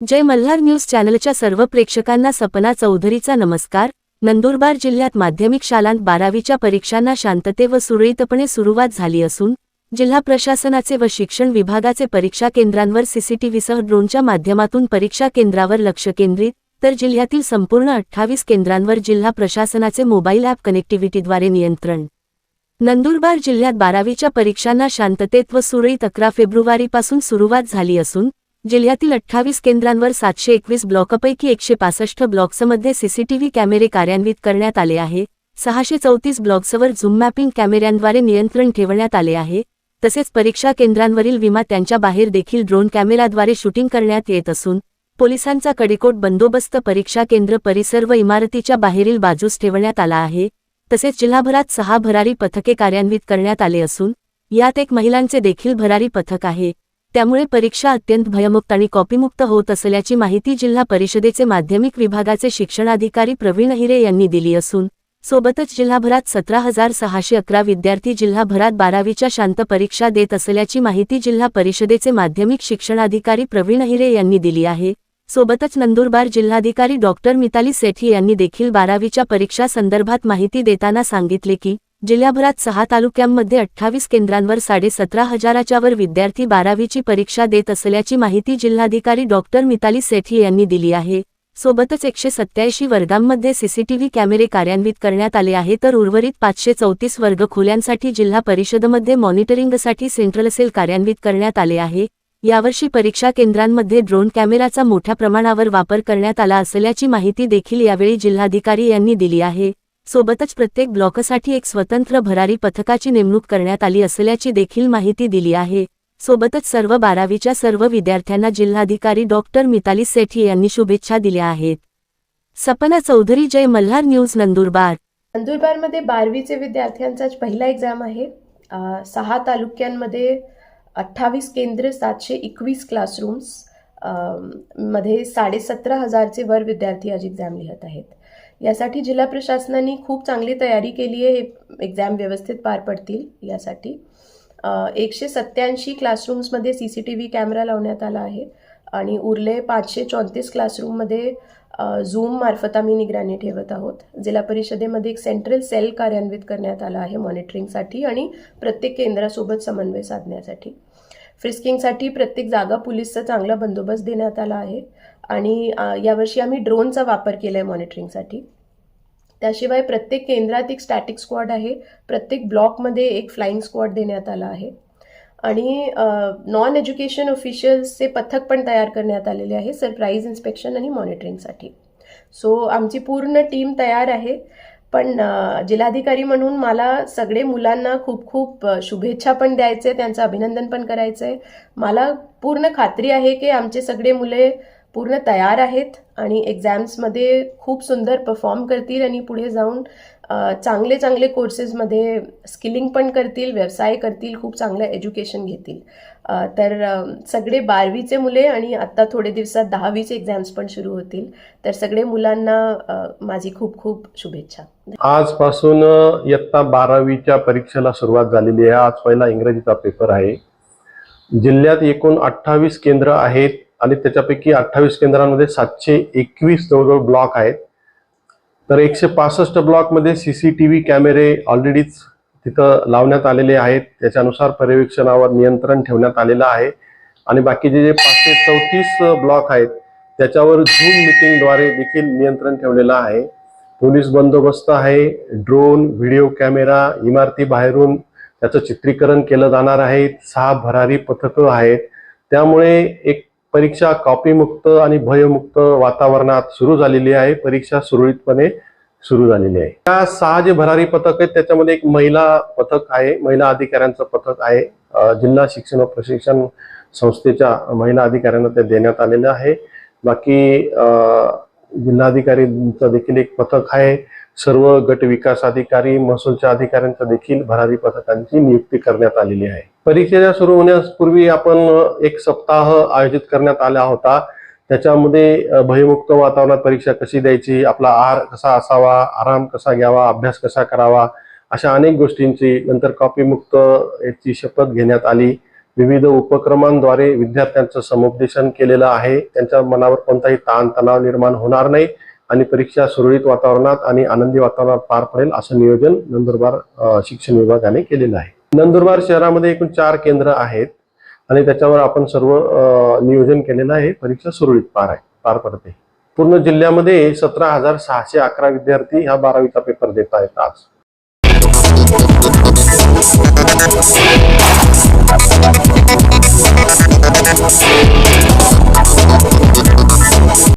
जय Malhar news चॅनलच्या सर्व प्रेक्षकांना सपना चौधरीचा नमस्कार. नंदुरबार जिल्ह्यात माध्यमिक शालांत बारावीच्या परीक्षांना शांतते व सुरळीतपणे सुरुवात झाली असून जिल्हा प्रशासनाचे व शिक्षण विभागाचे परीक्षा केंद्रांवर सीसीटीव्हीसह ड्रोनच्या माध्यमातून परीक्षा केंद्रावर लक्ष केंद्रित तर जिल्ह्यातील संपूर्ण अठ्ठावीस केंद्रांवर जिल्हा प्रशासनाचे मोबाईल ॲप कनेक्टिव्हिटीद्वारे नियंत्रण. नंदुरबार जिल्ह्यात बारावीच्या परीक्षांना शांततेत व सुरळीत अकरा फेब्रुवारीपासून सुरुवात झाली असून जिल्ह्यातील अठ्ठावीस केंद्रांवर सातशे एकवीस ब्लॉकपैकी एकशे पासष्ट ब्लॉक्समध्ये सीसीटीव्ही कॅमेरे कार्यान्वित करण्यात आले आहे. सहाशे चौतीस ब्लॉक्सवर झूम मॅपिंग कॅमेऱ्यांद्वारे नियंत्रण ठेवण्यात आले आहे. तसेच परीक्षा केंद्रांवरील विमा त्यांच्या बाहेर देखील ड्रोन कॅमेराद्वारे शूटिंग करण्यात येत असून पोलिसांचा कडेकोट बंदोबस्त परीक्षा केंद्र परिसर व इमारतीच्या बाहेरील बाजूस ठेवण्यात आला आहे. तसेच जिल्हाभरात सहा भरारी पथके कार्यान्वित करण्यात आले असून यात एक महिलांचे देखील भरारी पथक आहे. त्यामुळे परीक्षा अत्यंत भयमुक्त आणि कॉपीमुक्त होत असल्याची माहिती जिल्हा परिषदेचे माध्यमिक विभागाचे शिक्षणाधिकारी प्रवीण हिरे यांनी दिली असून सोबतच जिल्हाभरात सतरा हजार सहाशे अकरा विद्यार्थी जिल्हाभरात बारावीच्या शांत परीक्षा देत असल्याची माहिती जिल्हा परिषदेचे माध्यमिक शिक्षणाधिकारी प्रवीण हिरे यांनी दिली आहे. सोबतच नंदुरबार जिल्हाधिकारी डॉक्टर मिताली सेठी यांनी देखील बारावीच्या परीक्षा संदर्भात माहिती देताना सांगितले की जिल्ह्याभरात सहा तालुक्यांमध्ये अठ्ठावीस केंद्रांवर साडेसतरा हजाराच्या वर विद्यार्थी बारावीची परीक्षा देत असल्याची माहिती जिल्हाधिकारी डॉक्टर मिताली सेठी यांनी दिली आहे. सोबतच एकशे सत्याऐंशी वर्गांमध्ये सीसीटीव्ही कॅमेरे कार्यान्वित करण्यात आले आहे तर उर्वरित पाचशे चौतीस वर्ग खोल्यांसाठी जिल्हा परिषदमध्ये मॉनिटरिंगसाठी सेंट्रल सेल कार्यान्वित करण्यात आले आहे. यावर्षी परीक्षा केंद्रांमध्ये ड्रोन कॅमेराचा मोठ्या प्रमाणावर वापर करण्यात आला असल्याची माहिती देखील यावेळी जिल्हाधिकारी यांनी दिली आहे. सोबतच प्रत्येक ब्लॉकसाठी एक स्वतंत्र भरारी पथकाची नेमणूक करण्यात आली असल्याची देखील माहिती दिली आहे. सोबतच सर्व बारावीच्या सर्व विद्यार्थ्यांना जिल्हाधिकारी डॉक्टर मिताली सेठी यांनी शुभेच्छा दिल्या आहेत. सपना चौधरी जय मल्हार न्यूज नंदुरबार. नंदुरबारमध्ये बारावीचे विद्यार्थ्यांचा पहिला एक्झाम आहे. सहा तालुक्यांमध्ये अठ्ठावीस केंद्र सातशे एकवीस क्लासरूम्स मध्ये साडेसतरा हजारचे वर विद्यार्थी आज एक्झाम लिहत आहेत. यासाठी जिल्हा प्रशासनाने खूप चांगली तयारी केली आहे हे एक्झाम व्यवस्थित पार पडतील यासाठी. एकशे सत्याऐंशी क्लासरूम्समध्ये C C T V camera लावण्यात आला आहे आणि उरले पाचशे चौतीस क्लासरूममध्ये झूम मार्फत आम्ही निगराणी ठेवत आहोत. जिल्हा परिषदेमध्ये एक सेंट्रल सेल कार्यान्वित करण्यात आला आहे मॉनिटरिंगसाठी आणि प्रत्येक केंद्रासोबत समन्वय साधण्यासाठी. फ्रिस्किंगसाठी प्रत्येक जागा पोलीसचा चांगला बंदोबस्त देण्यात आला आहे. आणि यावर्षी आम्ही ड्रोनचा वापर केला आहे मॉनिटरिंगसाठी. त्याशिवाय प्रत्येक केंद्रात एक स्टॅटिक स्क्वॉड आहे. प्रत्येक ब्लॉकमध्ये एक फ्लाईंग स्क्वॉड देण्यात आला आहे. आणि नॉन एज्युकेशन ऑफिशियल्सचे पथक पण तयार करण्यात आलेले आहे सरप्राईज इन्स्पेक्शन आणि मॉनिटरिंगसाठी. सो आमची पूर्ण टीम तयार आहे. पण जिल्हाधिकारी म्हणून मला सगळे मुलांना खूप खूप शुभेच्छा पण द्यायचे त्यांचं अभिनंदन पण करायचं. आहे मला पूर्ण खात्री आहे की आमचे सगळे मुले पूर्ण तयार आहेत आणि एक्झाम्समध्ये खूप सुंदर परफॉर्म करतील आणि पुढे जाऊन चांगले चांगले कोर्सेसमध्ये स्किलिंग पण करतील व्यवसाय करतील खूप चांगलं एज्युकेशन घेतील. तर सगळे बारावीचे मुले आणि आत्ता थोडे दिवसात दहावीचे एक्झाम्स पण सुरू होतील. तर सगळे मुलांना माझी खूप खूप शुभेच्छा. आजपासून इयत्ता बारावीच्या परीक्षेला सुरुवात झालेली आहे. आज पहिला इंग्रजीचा पेपर आहे. जिल्ह्यात एकूण अठ्ठावीस केंद्र आहेत आणि त्याच्यापैकी अठ्ठावीस केंद्रांमध्ये सातशे एकवीस जवळजवळ ब्लॉक आहेत. तर एकशे पासष्ट ब्लॉकमध्ये सी सी टी व्ही कॅमेरे ऑलरेडीच तिथं लावण्यात आलेले आहेत. त्याच्यानुसार पर्यवेक्षणावर नियंत्रण ठेवण्यात आलेलं आहे. आणि बाकीचे जे पाचशे चौतीस ब्लॉक आहेत त्याच्यावर झूम मिटिंगद्वारे देखील नियंत्रण ठेवलेलं आहे. पोलीस बंदोबस्त आहे ड्रोन व्हिडिओ कॅमेरा इमारती बाहेरून त्याचं चित्रीकरण केलं जाणार आहे. सहा भरारी पथकं आहेत. त्यामुळे एक परीक्षा कॉपीमुक्त आणि भयमुक्त वातावरणात सुरू झालेली आहे. परीक्षा सुरळीतपणे सुरू झालेली आहे. त्या सहा जे भरारी पथक आहेत. त्याच्यामध्ये एक महिला पथक आहे. महिला अधिकाऱ्यांचं पथक आहे. जिल्हा शिक्षण व प्रशिक्षण संस्थेच्या महिला अधिकाऱ्यांना ते देण्यात आलेलं आहे. बाकी जिल्हाधिकारींचं देखील एक पथक आहे. सर्व गट विकास अधिकारी महसूलच्या अधिकाऱ्यांचा देखील भरारी पथकांची नियुक्ती करण्यात आलेली आहे. परीक्षेच्या सुरू होण्यापूर्वी आपण एक सप्ताह आयोजित करण्यात आला होता. त्याच्यामध्ये भयमुक्त वातावरणात परीक्षा कशी द्यायची आपला आहार कसा असावा आराम कसा घ्यावा अभ्यास कसा करावा अशा अनेक गोष्टींची नंतर कॉपीमुक्त याची शपथ घेण्यात आली. विविध उपक्रमांद्वारे विद्यार्थ्यांचं समुपदेशन केलेलं आहे. त्यांच्या मनावर कोणताही ताणतणाव निर्माण होणार नाही. आणि परीक्षा सुरळीत वातावरणात आणि आनंदी वातावरणात पार पडेल असं नियोजन नंदुरबार शिक्षण विभागाने केलेलं आहे. नंदुरबार शहरामध्ये एकूण चार केंद्र आहेत आणि त्याच्यावर आपण सर्व नियोजन केलेलं आहे. परीक्षा सुरळीत पार आहे पार पडते. पूर्ण जिल्ह्यामध्ये सतरा हजार सहाशे अकरा विद्यार्थी ह्या बारावीचा पेपर देत आहेत आज.